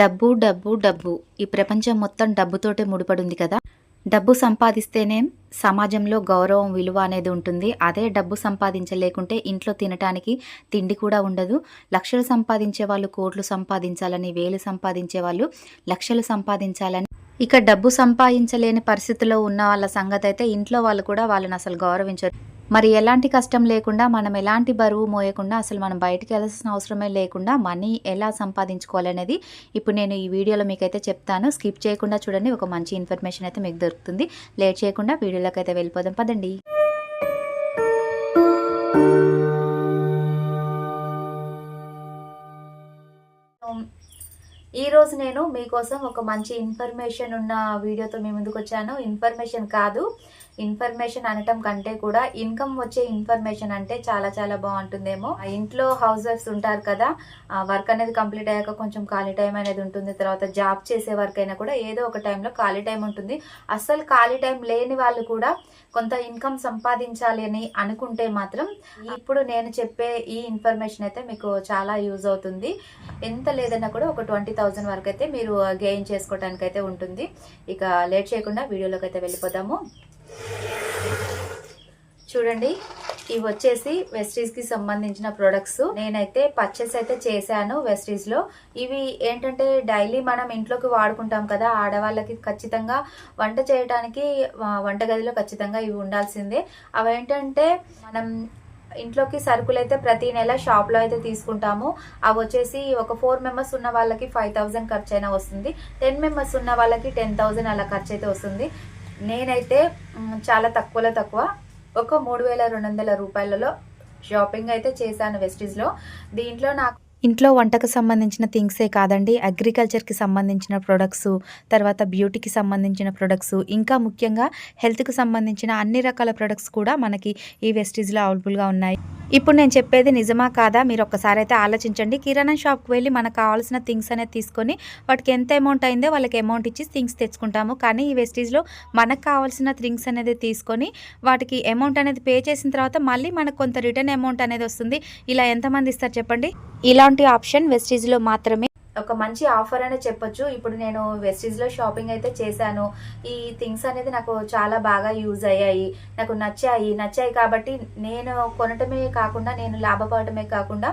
డబ్బు డబ్బు డబ్బు. ఈ ప్రపంచం మొత్తం డబ్బుతోటే ముడిపడింది కదా? డబ్బు సంపాదిస్తేనే సమాజంలో గౌరవం విలువ అనేది ఉంటుంది. అదే డబ్బు సంపాదించలేకుంటే ఇంట్లో తినటానికి తిండి కూడా ఉండదు. లక్షలు సంపాదించే వాళ్ళు కోట్లు సంపాదించాలని వేలు సంపాదించే వాళ్ళు లక్షలు సంపాదించాలని. ఇక డబ్బు సంపాదించలేని పరిస్థితిలో ఉన్న వాళ్ళ సంగతి అయితే ఇంట్లో వాళ్ళు కూడా వాళ్ళని అసలు గౌరవించరు. మరి ఎలాంటి కష్టం లేకుండా మనం ఎలాంటి బరువు మోయకుండా అసలు మనం బయటికి వెళ్ళాల్సిన అవసరమే లేకుండా మనీ ఎలా సంపాదించుకోవాలనేది ఇప్పుడు నేను ఈ వీడియోలో మీకైతే చెప్తాను. స్కిప్ చేయకుండా చూడండి ఒక మంచి ఇన్ఫర్మేషన్ అయితే మీకు దొరుకుతుంది. లేట్ చేయకుండా వీడియోలోకి అయితే వెళ్ళిపోదాం పదండి. ఈరోజు నేను మీకోసం ఒక మంచి ఇన్ఫర్మేషన్ ఉన్న వీడియోతో మీ ముందుకు వచ్చాను. ఇన్ఫర్మేషన్ కాదు ఇన్ఫర్మేషన్ అనటం కంటే కూడా ఇన్కమ్ వచ్చే ఇన్ఫర్మేషన్ అంటే చాలా చాలా బాగుంటుందేమో. ఇంట్లో హౌస్ వైఫ్స్ ఉంటారు కదా వర్క్ అనేది కంప్లీట్ అయ్యాక కొంచెం ఖాళీ టైం అనేది ఉంటుంది తర్వాత జాబ్ చేసే వర్క్ అయినా కూడా ఏదో ఒక టైంలో ఖాళీ టైం ఉంటుంది. అస్సలు ఖాళీ టైం లేని వాళ్ళు కూడా కొంత ఇన్కమ్ సంపాదించాలి అని అనుకుంటే మాత్రం ఇప్పుడు నేను చెప్పే ఈ ఇన్ఫర్మేషన్ అయితే మీకు చాలా యూజ్ అవుతుంది. ఎంత లేదన్నా కూడా ఒక ట్వంటీ థౌజండ్ వరకు అయితే మీరు గెయిన్ చేసుకోవడానికి అయితే ఉంటుంది. ఇక లేట్ చేయకుండా వీడియోలోకి అయితే వెళ్ళిపోదాము. చూడండి ఇవి వచ్చేసి వెస్టీస్కి సంబంధించిన ప్రొడక్ట్స్. నేనైతే పర్చేస్ అయితే చేశాను వెస్టీస్లో ఇవి ఏంటంటే డైలీ మనం ఇంట్లోకి వాడుకుంటాం కదా ఆడవాళ్ళకి ఖచ్చితంగా వంట చేయడానికి వంటగదిలో ఖచ్చితంగా ఇవి ఉండాల్సిందే. అవేంటంటే మనం ఇంట్లోకి సరుకులు అయితే ప్రతి నెల షాప్లో అయితే తీసుకుంటాము. అవి వచ్చేసి ఒక ఫోర్ మెంబర్స్ ఉన్న వాళ్ళకి ఫైవ్ థౌసండ్ ఖర్చు అయినా వస్తుంది. టెన్ మెంబర్స్ ఉన్న వాళ్ళకి టెన్ థౌసండ్ అలా ఖర్చు అయితే వస్తుంది. నేనైతే చాలా తక్కువలో తక్కువ ఒక మూడు వేల రెండు వందల రూపాయలలో షాపింగ్ అయితే చేశాను వెస్టీస్లో దీంట్లో నాకు ఇంట్లో వంటకు సంబంధించిన థింగ్సే కాదండి. అగ్రికల్చర్కి సంబంధించిన ప్రొడక్ట్స్ తర్వాత బ్యూటీకి సంబంధించిన ప్రొడక్ట్స్ ఇంకా ముఖ్యంగా హెల్త్కి సంబంధించిన అన్ని రకాల ప్రొడక్ట్స్ కూడా మనకి ఈ వెస్టీజ్లో అవైలబుల్గా ఉన్నాయి. ఇప్పుడు నేను చెప్పేది నిజమా కాదా? మీరు ఒక్కసారి అయితే ఆలోచించండి. కిరాణా షాప్కి వెళ్ళి మనకు కావాల్సిన థింగ్స్ అనేది తీసుకొని వాటికి ఎంత అమౌంట్ అయిందో వాళ్ళకి అమౌంట్ ఇచ్చి థింగ్స్ తెచ్చుకుంటాము. కానీ ఈ వెస్టీజ్లో మనకు కావాల్సిన థింగ్స్ అనేది తీసుకొని వాటికి అమౌంట్ అనేది పే చేసిన తర్వాత మళ్ళీ మనకు కొంత రిటర్న్ అమౌంట్ అనేది వస్తుంది. ఇలా ఎంతమంది ఇస్తారు చెప్పండి? ఇలాంటి ఆప్షన్ వెస్టీజ్లో మాత్రమే ఒక మంచి ఆఫర్ అనే చెప్పొచ్చు. ఇప్పుడు నేను వెస్టీజ్లో షాపింగ్ అయితే చేశాను. ఈ థింగ్స్ అనేది నాకు చాలా బాగా యూజ్ అయ్యాయి. నాకు నచ్చాయి. నచ్చాయి కాబట్టి నేను కొనటమే కాకుండా నేను లాభపడటమే కాకుండా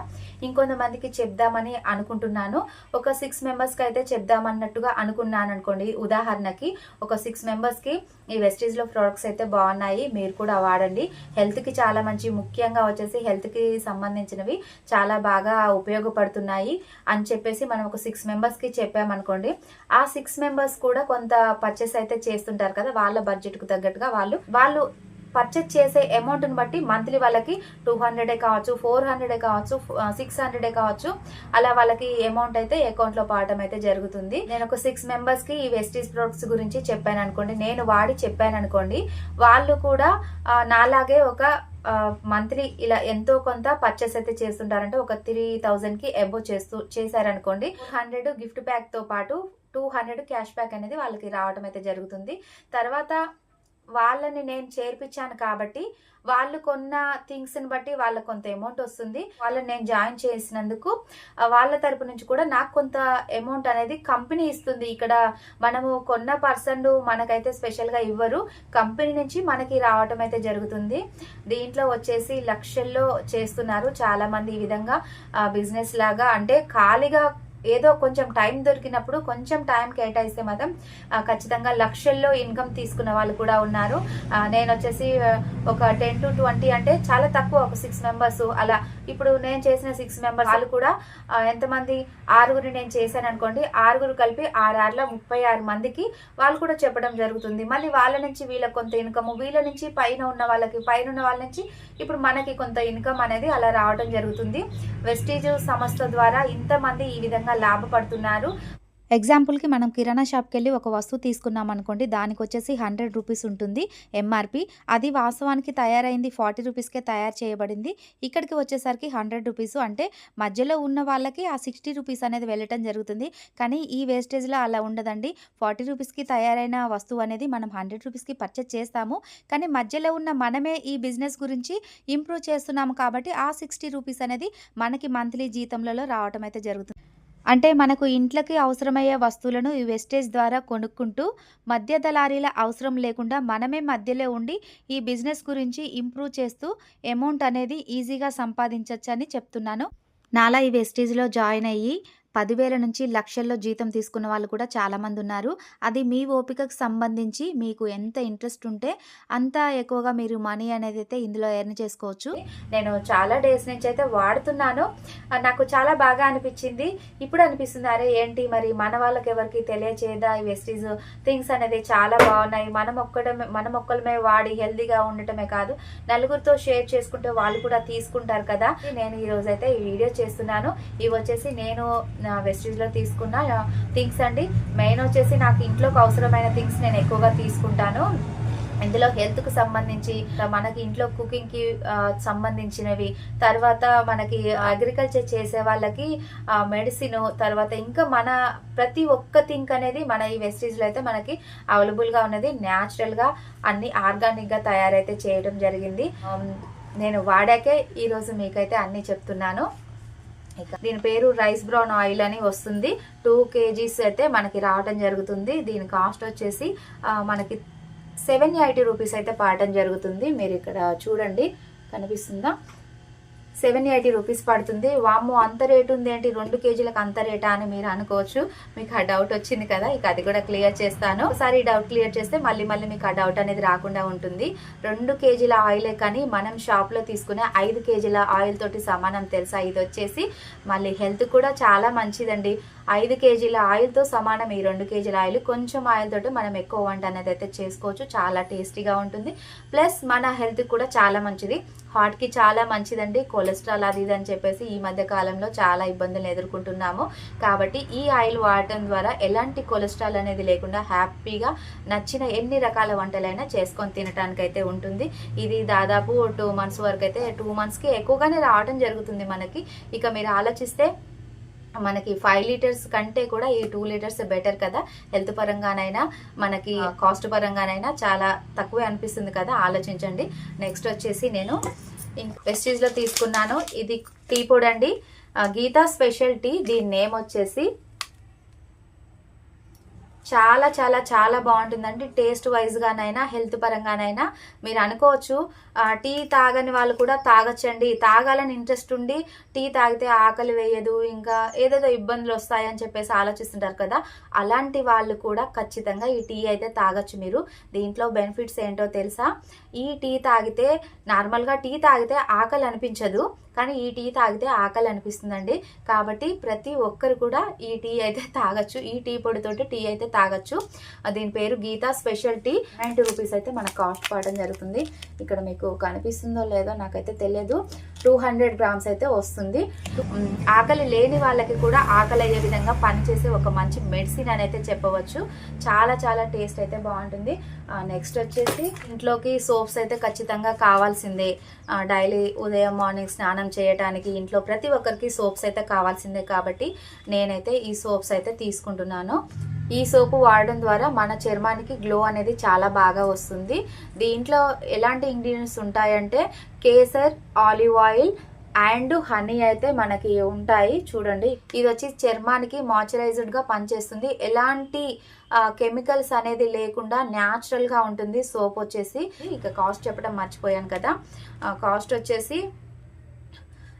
ఇంకొంతమందికి చెప్దామని అనుకుంటున్నాను. ఒక సిక్స్ మెంబర్స్కి అయితే చెప్దామన్నట్టుగా అనుకున్నాను అనుకోండి ఉదాహరణకి ఒక సిక్స్ మెంబర్స్కి ఈ వెస్టీజ్లో ప్రోడక్ట్స్ అయితే బాగున్నాయి మీరు కూడా వాడండి. హెల్త్కి చాలా మంచి ముఖ్యంగా వచ్చేసి హెల్త్కి సంబంధించినవి చాలా బాగా ఉపయోగపడుతున్నాయి అని చెప్పేసి మనం ఒక సిక్స్ మెంబర్స్కి చెప్పామనుకోండి. ఆ సిక్స్ మెంబర్స్ కూడా కొంత పర్చేస్ అయితే చేస్తుంటారు కదా వాళ్ళ బడ్జెట్కు తగ్గట్టుగా వాళ్ళు వాళ్ళు పర్చేస్ చేసే అమౌంట్ని బట్టి మంత్లీ వాళ్ళకి టూ హండ్రెడే కావచ్చు ఫోర్ హండ్రెడే కావచ్చు సిక్స్ హండ్రెడే కావచ్చు అలా వాళ్ళకి అమౌంట్ అయితే అకౌంట్లో పాడటం అయితే జరుగుతుంది. నేను ఒక సిక్స్ మెంబర్స్కి ఈ వెస్టీస్ ప్రొడక్ట్స్ గురించి చెప్పాను అనుకోండి నేను వాడి చెప్పాను అనుకోండి వాళ్ళు కూడా నాలాగే ఒక మంత్లీ ఇలా ఎంతో కొంత పర్చేస్ అయితే చేస్తుంటారంటే ఒక త్రీ థౌజండ్కి అబో చేస్తూ చేశారనుకోండి హండ్రెడ్ గిఫ్ట్ ప్యాక్తో పాటు టూ హండ్రెడ్ క్యాష్ బ్యాక్ అనేది వాళ్ళకి రావడం అయితే జరుగుతుంది. తర్వాత వాళ్ళని నేను చేర్పించాను కాబట్టి వాళ్ళు కొన్న థింగ్స్ని బట్టి వాళ్ళకి కొంత అమౌంట్ వస్తుంది. వాళ్ళని నేను జాయిన్ చేసినందుకు వాళ్ళ తరపు నుంచి కూడా నాకు కొంత అమౌంట్ అనేది కంపెనీ ఇస్తుంది. ఇక్కడ మనము కొన్న పర్సన్ మనకైతే స్పెషల్గా ఇవ్వరు. కంపెనీ నుంచి మనకి రావటం అయితే జరుగుతుంది. దీంట్లో వచ్చేసి లక్షల్లో చేస్తున్నారు చాలా మంది ఈ విధంగా బిజినెస్ లాగా. అంటే ఖాళీగా ఏదో కొంచెం టైం దొరికినప్పుడు కొంచెం టైం కేటాయిస్తే మాత్రం ఖచ్చితంగా లక్షల్లో ఇన్కమ్ తీసుకున్న వాళ్ళు కూడా ఉన్నారు. నేను వచ్చేసి ఒక టెన్ టు ట్వంటీ అంటే చాలా తక్కువ ఒక సిక్స్ మెంబర్స్. అలా ఇప్పుడు నేను చేసిన సిక్స్ మెంబర్స్ వాళ్ళు కూడా ఎంతమంది ఆరుగురు నేను చేశాను అనుకోండి ఆరుగురు కలిపి ఆరు ముప్పై ఆరు మందికి వాళ్ళు కూడా చెప్పడం జరుగుతుంది. మళ్ళీ వాళ్ళ నుంచి వీళ్ళకి కొంత ఇన్కమ్ వీళ్ళ నుంచి పైన ఉన్న వాళ్ళకి పైన ఉన్న వాళ్ళ నుంచి ఇప్పుడు మనకి కొంత ఇన్కమ్ అనేది అలా రావడం జరుగుతుంది. వెస్టీజ్ సంస్థ ద్వారా ఇంతమంది ఈ విధంగా లాభపడుతున్నారు. ఎగ్జాంపుల్కి మనం కిరాణా షాప్కి వెళ్ళి ఒక వస్తువు తీసుకున్నాం అనుకోండి దానికి వచ్చేసి హండ్రెడ్ రూపీస్ ఉంటుంది ఎంఆర్పి అది వాస్తవానికి తయారైంది ఫార్టీ రూపీస్కే తయారు చేయబడింది. ఇక్కడికి వచ్చేసరికి హండ్రెడ్ రూపీస్ అంటే మధ్యలో ఉన్న వాళ్ళకి ఆ సిక్స్టీ రూపీస్ అనేది వెళ్ళటం జరుగుతుంది. కానీ ఈ వేస్టేజ్లో అలా ఉండదండి. ఫార్టీ రూపీస్కి తయారైన వస్తువు అనేది మనం హండ్రెడ్ రూపీస్కి పర్చేస్ చేస్తాము. కానీ మధ్యలో ఉన్న మనమే ఈ బిజినెస్ గురించి ఇంప్రూవ్ చేస్తున్నాము కాబట్టి ఆ సిక్స్టీ రూపీస్ అనేది మనకి మంత్లీ జీతంలలో రావటం అయితే జరుగుతుంది. అంటే మనకు ఇంట్లోకి అవసరమయ్యే వస్తువులను ఈ వెస్టేజ్ ద్వారా కొనుక్కుంటూ మధ్య దళారీల అవసరం లేకుండా మనమే మధ్యలో ఉండి ఈ బిజినెస్ గురించి ఇంప్రూవ్ చేస్తూ అమౌంట్ అనేది ఈజీగా సంపాదించవచ్చని చెప్తున్నాను. నాలా ఈ వెస్టేజ్లో జాయిన్ అయ్యి పదివేల నుంచి లక్షల్లో జీతం తీసుకున్న వాళ్ళు కూడా చాలామంది ఉన్నారు అది మీ ఓపికకు సంబంధించి మీకు ఎంత ఇంట్రెస్ట్ ఉంటే అంత ఎక్కువగా మీరు మనీ అనేది అయితే ఇందులో ఎర్న్ చేసుకోవచ్చు. నేను చాలా డేస్ నుంచి అయితే వాడుతున్నాను. నాకు చాలా బాగా అనిపించింది. ఇప్పుడు అనిపిస్తుంది అరే ఏంటి మరి? మన వాళ్ళకి ఎవరికి తెలియచేదా? ఈ వెస్టీజ్ థింగ్స్ అనేది చాలా బాగున్నాయి. మనం ఒక్కడమే మనం ఒక్కలమే వాడి హెల్దీగా ఉండటమే కాదు నలుగురితో షేర్ చేసుకుంటే వాళ్ళు కూడా తీసుకుంటారు కదా. నేను ఈరోజైతే అయితే ఈ వీడియో చేస్తున్నాను. ఇవి వచ్చేసి నేను నా తీసుకున్న థింగ్స్ అండి. మెయిన్ వచ్చేసి నాకు ఇంట్లోకి అవసరమైన థింగ్స్ నేను ఎక్కువగా తీసుకుంటాను. ఇందులో హెల్త్కు సంబంధించి మనకి ఇంట్లో కుకింగ్కి సంబంధించినవి. తర్వాత మనకి అగ్రికల్చర్ చేసే వాళ్ళకి మెడిసిన్ తర్వాత ఇంకా మన ప్రతి ఒక్క థింక్ అనేది మన ఈ వెస్టీజ్లో అయితే మనకి అవైలబుల్గా ఉన్నది. న్యాచురల్గా అన్ని ఆర్గానిక్గా తయారైతే చేయడం జరిగింది. Um, నేను వాడాకే ఈరోజు మీకైతే అన్నీ చెప్తున్నాను. దీని పేరు రైస్ బ్రౌన్ ఆయిల్ అని వస్తుంది. టూ కేజీస్ అయితే మనకి రావటం జరుగుతుంది. దీని కాస్ట్ వచ్చేసి మనకి సెవెన్ ఎయిటీ రూపీస్ అయితే పాడటం జరుగుతుంది. మీరు ఇక్కడ చూడండి. కనిపిస్తుందా? సెవెన్ ఎయిటీ రూపీస్ పడుతుంది. వామ్మో అంత రేటు ఉంది ఏంటి రెండు కేజీలకు అంత రేటా అని మీరు అనుకోవచ్చు. మీకు ఆ డౌట్ వచ్చింది కదా ఇక అది కూడా క్లియర్ చేస్తాను. ఒకసారి డౌట్ క్లియర్ చేస్తే మళ్ళీ మళ్ళీ మీకు ఆ డౌట్ అనేది రాకుండా ఉంటుంది. రెండు కేజీల ఆయిలే కానీ మనం షాప్లో తీసుకునే ఐదు కేజీల ఆయిల్ తోటి సమానం తెలుసా? ఇది వచ్చేసి మళ్ళీ హెల్త్ కూడా చాలా మంచిదండి. ఐదు కేజీల ఆయిల్తో సమానం ఈ రెండు కేజీల ఆయిల్. కొంచెం ఆయిల్ తోటి మనం ఎక్కువ వంట అనేది అయితే చేసుకోవచ్చు. చాలా టేస్టీగా ఉంటుంది. ప్లస్ మన హెల్త్కి కూడా చాలా మంచిది. హార్ట్కి చాలా మంచిదండి. కొలెస్ట్రాల్ అది ఇది అని చెప్పేసి ఈ మధ్య కాలంలో చాలా ఇబ్బందులు ఎదుర్కొంటున్నాము. కాబట్టి ఈ ఆయిల్ వాడటం ద్వారా ఎలాంటి కొలెస్ట్రాల్ అనేది లేకుండా హ్యాపీగా నచ్చిన ఎన్ని రకాల వంటలైనా చేసుకొని తినడానికి అయితే ఉంటుంది. ఇది దాదాపు టూ మంత్స్ వరకు అయితే టూ మంత్స్కి ఎక్కువగానే రావడం జరుగుతుంది మనకి. ఇక మీరు ఆలోచిస్తే మనకి ఫైవ్ లీటర్స్ కంటే కూడా ఈ టూ లీటర్స్ బెటర్ కదా. హెల్త్ పరంగానైనా మనకి కాస్ట్ పరంగానైనా చాలా తక్కువే అనిపిస్తుంది కదా ఆలోచించండి. నెక్స్ట్ వచ్చేసి నేను వెస్టీజ్లో తీసుకున్నాను. ఇది టీ పొడి అండి. గీతా స్పెషల్ టీ దీని నేమ్ వచ్చేసి చాలా చాలా చాలా బాగుంటుందండి. టేస్ట్ వైజ్గానైనా హెల్త్ పరంగానైనా మీరు అనుకోవచ్చు. టీ తాగని వాళ్ళు కూడా తాగొచ్చండి. తాగాలని ఇంట్రెస్ట్ ఉండి టీ తాగితే ఆకలి వేయదు ఇంకా ఏదేదో ఇబ్బందులు వస్తాయని చెప్పేసి ఆలోచిస్తుంటారు కదా. అలాంటి వాళ్ళు కూడా ఖచ్చితంగా ఈ టీ అయితే తాగొచ్చు మీరు. దీంట్లో బెనిఫిట్స్ ఏంటో తెలుసా? ఈ టీ తాగితే నార్మల్గా టీ తాగితే ఆకలి అనిపించదు. కానీ ఈ టీ తాగితే ఆకలి అనిపిస్తుందండి. కాబట్టి ప్రతి ఒక్కరు కూడా ఈ టీ అయితే తాగొచ్చు. ఈ టీ పొడితోటి టీ అయితే తాగొచ్చు. దీని పేరు Geeta special tea. Ninety rupees అయితే మనకు కాస్ట్ పడడం జరుగుతుంది. ఇక్కడ మీకు కనిపిస్తుందో లేదో నాకైతే తెలియదు టూ హండ్రెడ్ గ్రామ్స్ అయితే వస్తుంది. ఆకలి లేని వాళ్ళకి కూడా ఆకలి అయ్యే విధంగా పనిచేసే ఒక మంచి మెడిసిన్ అని అయితే చెప్పవచ్చు. చాలా చాలా టేస్ట్ అయితే బాగుంటుంది. నెక్స్ట్ వచ్చేసి ఇంట్లోకి సోప్స్ అయితే ఖచ్చితంగా కావాల్సిందే. డైలీ ఉదయం మార్నింగ్ స్నానం చేయడానికి ఇంట్లో ప్రతి ఒక్కరికి సోప్స్ అయితే కావాల్సిందే కాబట్టి నేనైతే ఈ సోప్స్ అయితే తీసుకుంటున్నాను. ఈ సోపు వాడడం ద్వారా మన చర్మానికి గ్లో అనేది చాలా బాగా వస్తుంది. దీంట్లో ఎలాంటి ఇంగ్రీడియంట్స్ ఉంటాయంటే కేసర్ ఆలివ్ ఆయిల్ అండ్ హనీ అయితే మనకి ఉంటాయి. చూడండి ఇది వచ్చి చర్మానికి మాయిశ్చరైజ్డ్గా పనిచేస్తుంది. ఎలాంటి కెమికల్స్ అనేది లేకుండా న్యాచురల్గా ఉంటుంది సోప్ వచ్చేసి. ఇక కాస్ట్ చెప్పడం మర్చిపోయాను కదా. కాస్ట్ వచ్చేసి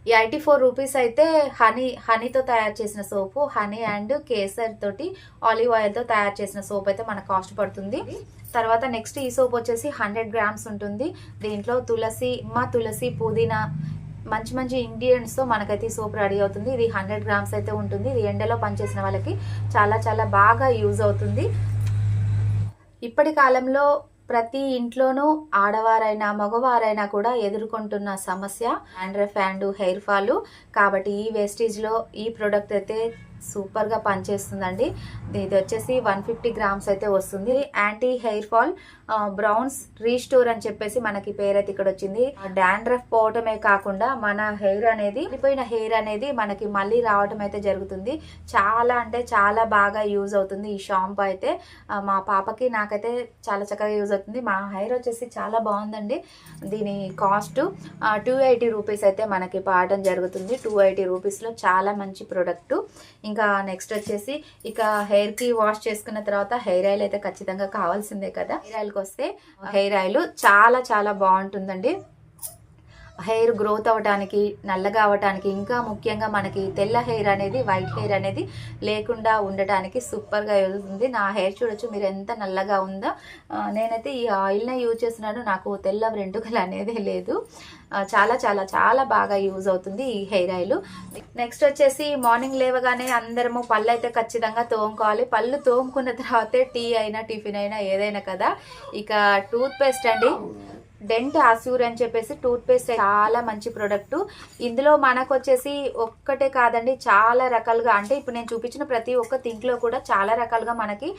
ఎయిటీ ఫోర్ రూపీస్ అయితే హనీ హనీతో తయారు చేసిన సోపు హనీ అండ్ కేసర్ తోటి ఆలివ్ ఆయిల్తో తయారు చేసిన సోప్ అయితే మనకు కాస్ట్ పడుతుంది. తర్వాత నెక్స్ట్ ఈ సోప్ వచ్చేసి హండ్రెడ్ గ్రామ్స్ ఉంటుంది. దీంట్లో తులసి మా తులసి పుదీనా మంచి మంచి ఇంగ్రీడియంట్స్తో మనకైతే ఈ సోప్ రెడీ అవుతుంది. ఇది హండ్రెడ్ గ్రామ్స్ అయితే ఉంటుంది. ఇది ఎండలో పనిచేసిన వాళ్ళకి చాలా చాలా బాగా యూజ్ అవుతుంది. ఇప్పటి కాలంలో ప్రతి ఇంట్లోనూ ఆడవారైనా మగవారైనా కూడా ఎదుర్కొంటున్న సమస్య హ్యాండ్రఫ్ అండ్ హెయిర్ ఫాల్. కాబట్టి ఈ వేస్టేజ్లో ఈ ప్రోడక్ట్ అయితే సూపర్గా పనిచేస్తుందండి. ఇది వచ్చేసి వన్ ఫిఫ్టీ గ్రామ్స్ అయితే వస్తుంది. Anti hair fall browns restore అని చెప్పేసి మనకి పేరైతే ఇక్కడ వచ్చింది. డాండ్రఫ్ పోవటమే కాకుండా మన హెయిర్ అనేది వెళ్ళిపోయిన హెయిర్ అనేది మనకి మళ్ళీ రావటం అయితే జరుగుతుంది. చాలా అంటే చాలా బాగా యూజ్ అవుతుంది ఈ షాంపూ అయితే. మా పాపకి నాకైతే చాలా చక్కగా యూజ్ అవుతుంది మా హెయిర్ వచ్చేసి చాలా బాగుందండి. దీని కాస్ట్ టూ ఎయిటీ రూపీస్ అయితే మనకి పాడటం జరుగుతుంది. టూ ఎయిటీ రూపీస్లో చాలా మంచి ప్రోడక్ట్ ఇంకా నెక్స్ట్ వచ్చేసి ఇక హెయిర్కి వాష్ చేసుకున్న తర్వాత హెయిర్ ఆయిల్ అయితే ఖచ్చితంగా కావాల్సిందే కదా. హెయిర్ ఆయిల్కి వస్తే హెయిర్ ఆయిల్ చాలా చాలా బాగుంటుందండి. హెయిర్ గ్రోత్ అవ్వడానికి నల్లగా అవ్వడానికి ఇంకా ముఖ్యంగా మనకి తెల్ల హెయిర్ అనేది వైట్ హెయిర్ అనేది లేకుండా ఉండటానికి సూపర్గా వెళ్తుంది నా హెయిర్ చూడొచ్చు మీరు ఎంత నల్లగా ఉందో. నేనైతే ఈ ఆయిల్నే యూజ్ చేస్తున్నాను. నాకు తెల్ల వెంట్రుకలు అనేది లేదు. చాలా చాలా చాలా బాగా యూజ్ అవుతుంది ఈ హెయిర్ ఆయిల్. నెక్స్ట్ వచ్చేసి మార్నింగ్ లేవగానే అందరము పళ్ళు అయితే ఖచ్చితంగా తోముకోవాలి. పళ్ళు తోముకున్న తర్వాతే టీ అయినా టిఫిన్ అయినా ఏదైనా కదా. ఇక టూత్ పేస్ట్ అండి. డెంట్ ఆసూర్ అని చెప్పేసి టూత్ పేస్ట్ చాలా మంచి ప్రోడక్ట్ ఇందులో మనకు వచ్చేసి ఒక్కటే కాదండి చాలా రకాలుగా అంటే ఇప్పుడు నేను చూపించిన ప్రతి ఒక్క థింక్లో కూడా చాలా రకాలుగా మనకి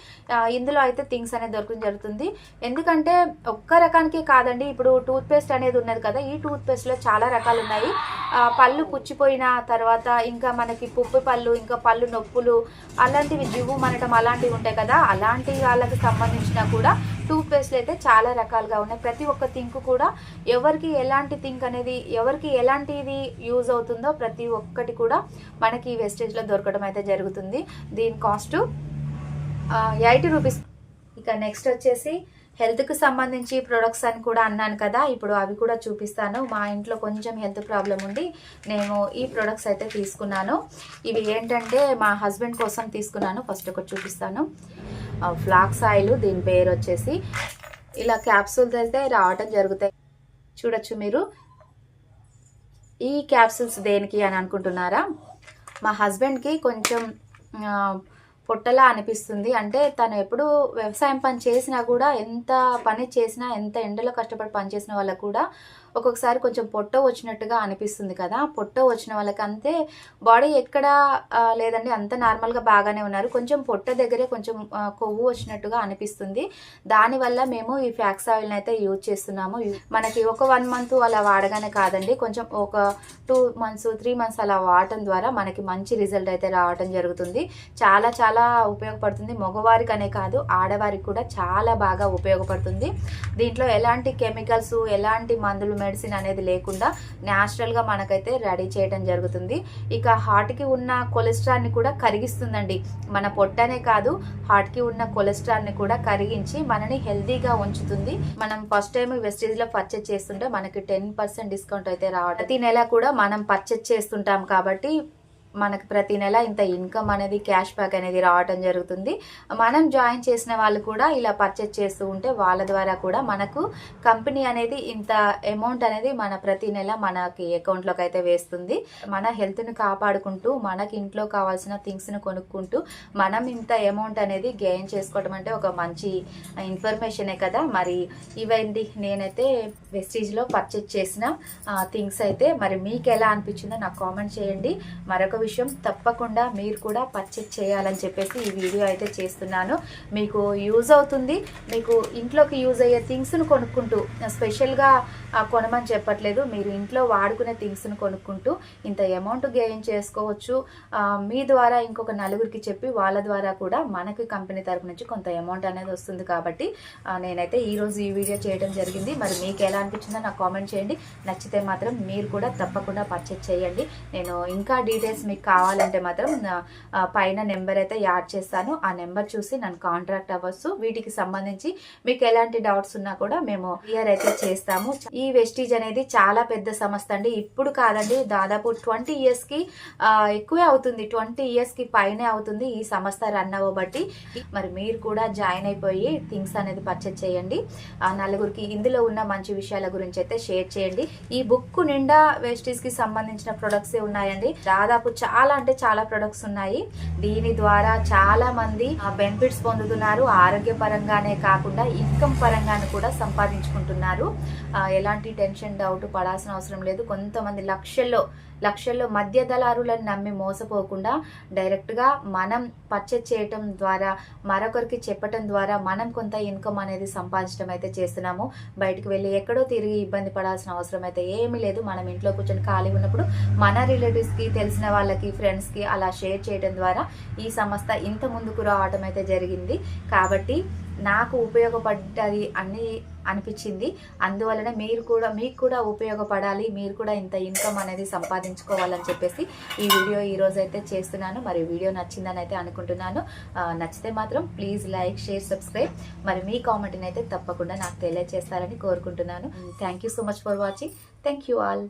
ఇందులో అయితే థింగ్స్ అనేది దొరకడం జరుగుతుంది. ఎందుకంటే ఒక్క రకానికి కాదండి ఇప్పుడు టూత్ పేస్ట్ అనేది ఉన్నది కదా ఈ టూత్పేస్ట్లో చాలా రకాలు ఉన్నాయి. పళ్ళు పుచ్చిపోయిన తర్వాత ఇంకా మనకి పుప్పు పళ్ళు ఇంకా పళ్ళు నొప్పులు అలాంటివి జివ్వు మనటం అలాంటివి ఉంటాయి కదా అలాంటి వాళ్ళకి సంబంధించిన కూడా టూత్ పేస్ట్లు అయితే చాలా రకాలుగా ఉన్నాయి. ప్రతి ఒక్క థింక్ కూడా ఎవరికి ఎలాంటి థింక్ అనేది ఎవరికి ఎలాంటిది యూజ్ అవుతుందో ప్రతి ఒక్కటి కూడా మనకి ఈ వెస్టేజ్లో దొరకడం అయితే జరుగుతుంది. దీని కాస్ట్ ఎయిటీ రూపీస్. ఇక నెక్స్ట్ వచ్చేసి హెల్త్కి సంబంధించి ప్రొడక్ట్స్ అని కూడా అన్నాను కదా. ఇప్పుడు అవి కూడా చూపిస్తాను. మా ఇంట్లో కొంచెం హెల్త్ ప్రాబ్లం ఉంది. నేను ఈ ప్రొడక్ట్స్ అయితే తీసుకున్నాను. ఇవి ఏంటంటే మా హస్బెండ్ కోసం తీసుకున్నాను. ఫస్ట్ ఒకటి చూపిస్తాను. ఫ్లాక్స్ ఆయిల్ దీని పేరు వచ్చేసి ఇలా క్యాప్సూల్స్ అయితే రావటం జరుగుతాయి. చూడొచ్చు మీరు. ఈ క్యాప్సూల్స్ దేనికి అని అనుకుంటున్నారా? మా హస్బెండ్కి కొంచెం పొట్టలా అనిపిస్తుంది. అంటే తను ఎప్పుడు వ్యవసాయం పని చేసినా కూడా ఎంత పని చేసినా ఎంత ఎండలో కష్టపడి పని చేసిన వాళ్ళకు కూడా ఒక్కొక్కసారి కొంచెం పొట్ట వచ్చినట్టుగా అనిపిస్తుంది కదా. పొట్ట వచ్చిన వాళ్ళకంతే బాడీ ఎక్కడ లేదండి అంత నార్మల్గా బాగానే ఉన్నారు. కొంచెం పొట్ట దగ్గరే కొంచెం కొవ్వు వచ్చినట్టుగా అనిపిస్తుంది. దానివల్ల మేము ఈ ఫ్యాక్స్ ఆయిల్ని అయితే యూజ్ చేస్తున్నాము. మనకి ఒక వన్ మంత్ అలా వాడగానే కాదండి. కొంచెం ఒక టూ మంత్స్ త్రీ మంత్స్ అలా వాడటం ద్వారా మనకి మంచి రిజల్ట్ అయితే రావటం జరుగుతుంది. చాలా చాలా ఉపయోగపడుతుంది. మగవారికి అనే కాదు ఆడవారికి కూడా చాలా బాగా ఉపయోగపడుతుంది. దీంట్లో ఎలాంటి కెమికల్స్ ఎలాంటి మందులు మెడిసిన్ అనేది లేకుండా న్యాచురల్గా మనకైతే రెడీ చేయడం జరుగుతుంది. ఇక హార్ట్కి ఉన్న కొలెస్ట్రాల్ని కూడా కరిగిస్తుందండి. మన పొట్టనే కాదు హార్ట్కి ఉన్న కొలెస్ట్రాల్ని కూడా కరిగించి మనని హెల్తీగా ఉంచుతుంది. మనం ఫస్ట్ టైం వెస్టేజ్లో పర్చేజ్ చేస్తుంటే మనకి టెన్ పర్సెంట్ డిస్కౌంట్ అయితే రావడం ప్రతి నెల కూడా మనం పర్చేజ్ చేస్తుంటాం కాబట్టి మనకు ప్రతి నెల ఇంత ఇన్కమ్ అనేది క్యాష్ బ్యాక్ అనేది రావటం జరుగుతుంది. మనం జాయిన్ చేసిన వాళ్ళు కూడా ఇలా పర్చేజ్ చేస్తూ ఉంటే వాళ్ళ ద్వారా కూడా మనకు కంపెనీ అనేది ఇంత అమౌంట్ అనేది మన ప్రతి నెల మనకి అకౌంట్లోకి అయితే వేస్తుంది. మన హెల్త్ని కాపాడుకుంటూ మనకి ఇంట్లో కావాల్సిన థింగ్స్ని కొనుక్కుంటూ మనం ఇంత అమౌంట్ అనేది గెయిన్ చేసుకోవడం అంటే ఒక మంచి ఇన్ఫర్మేషనే కదా. మరి ఇవండి. నేనైతే వెస్టీజ్లో పర్చేజ్ చేసిన థింగ్స్ అయితే. మరి మీకు ఎలా అనిపించిందో నాకు కామెంట్ చేయండి. మరొక విషయం తప్పకుండా మీరు కూడా పర్చేజ్ చేయాలని చెప్పేసి ఈ వీడియో అయితే చేస్తున్నాను. మీకు యూజ్ అవుతుంది. మీకు ఇంట్లోకి యూజ్ అయ్యే థింగ్స్ను కొనుక్కుంటూ స్పెషల్గా కొనమని చెప్పట్లేదు. మీరు ఇంట్లో వాడుకునే థింగ్స్ను కొనుక్కుంటూ ఇంత అమౌంట్ గెయిన్ చేసుకోవచ్చు. మీ ద్వారా ఇంకొక నలుగురికి చెప్పి వాళ్ళ ద్వారా కూడా మనకి కంపెనీ తరపు నుంచి కొంత అమౌంట్ అనేది వస్తుంది కాబట్టి నేనైతే ఈరోజు ఈ వీడియో చేయడం జరిగింది. మరి మీకు ఎలా అనిపించిందో నాకు కామెంట్ చేయండి. నచ్చితే మాత్రం మీరు కూడా తప్పకుండా పర్చేజ్ చేయండి. నేను ఇంకా డీటెయిల్స్ మీకు కావాలంటే మాత్రం పైన నెంబర్ అయితే యాడ్ చేస్తాను. ఆ నెంబర్ చూసి నన్ను కాంట్రాక్ట్ అవ్వచ్చు. వీటికి సంబంధించి మీకు ఎలాంటి డౌట్స్ ఉన్నా కూడా మేము క్లియర్ అయితే చేస్తాము. ఈ వెస్టీజ్ అనేది చాలా పెద్ద సంస్థ అండి. ఇప్పుడు కాదండి దాదాపు ట్వంటీ ఇయర్స్కి ఎక్కువే అవుతుంది. ట్వంటీ ఇయర్స్కి పైనే అవుతుంది ఈ సంస్థ రన్ అవ్వబట్టి. మరి మీరు కూడా జాయిన్ అయిపోయి థింగ్స్ అనేది పర్చేజ్ చేయండి. ఆ నలుగురికి ఇందులో ఉన్న మంచి విషయాల గురించి అయితే షేర్ చేయండి. ఈ బుక్ నిండా వేస్టీస్కి సంబంధించిన ప్రొడక్ట్స్ ఉన్నాయండి? దాదాపు చాలా అంటే చాలా ప్రొడక్ట్స్ ఉన్నాయి. దీని ద్వారా చాలా మంది బెనిఫిట్స్ పొందుతున్నారు. ఆరోగ్యపరంగానే కాకుండా ఇన్కమ్ పరంగాను కూడా సంపాదించుకుంటున్నారు. ఎలాంటి టెన్షన్ డౌట్ పడాల్సిన అవసరం లేదు. కొంతమంది లక్షల్లో లక్షల్లో మధ్య దళారులను నమ్మి మోసపోకుండా డైరెక్ట్గా మనం పర్చేజ్ చేయటం ద్వారా మరొకరికి చెప్పటం ద్వారా మనం కొంత ఇన్కమ్ అనేది సంపాదించడం అయితే చేస్తున్నాము. బయటకు వెళ్ళి ఎక్కడో తిరిగి ఇబ్బంది పడాల్సిన అవసరం అయితే ఏమీ లేదు. మనం ఇంట్లో కూర్చొని ఖాళీ ఉన్నప్పుడు మన రిలేటివ్స్కి తెలిసిన వాళ్ళకి ఫ్రెండ్స్కి అలా షేర్ చేయడం ద్వారా ఈ సంస్థ ఇంత ముందుకు రావడం అయితే జరిగింది. కాబట్టి నాకు ఉపయోగపడ్డది అన్ని అనిపించింది. అందువలన మీరు కూడా మీకు కూడా ఉపయోగపడాలి మీరు కూడా ఇంత ఇన్కమ్ అనేది సంపాదించుకోవాలని చెప్పేసి ఈ వీడియో ఈ రోజు అయితే చేస్తున్నాను. మరి వీడియో నచ్చిందని అయితే అనుకుంటున్నాను. నచ్చితే మాత్రం ప్లీజ్ లైక్ షేర్ సబ్స్క్రైబ్ మరి మీ కామెంట్ని అయితే తప్పకుండా నాకు తెలియజేస్తారని కోరుకుంటున్నాను. Thank you so much for watching thank you all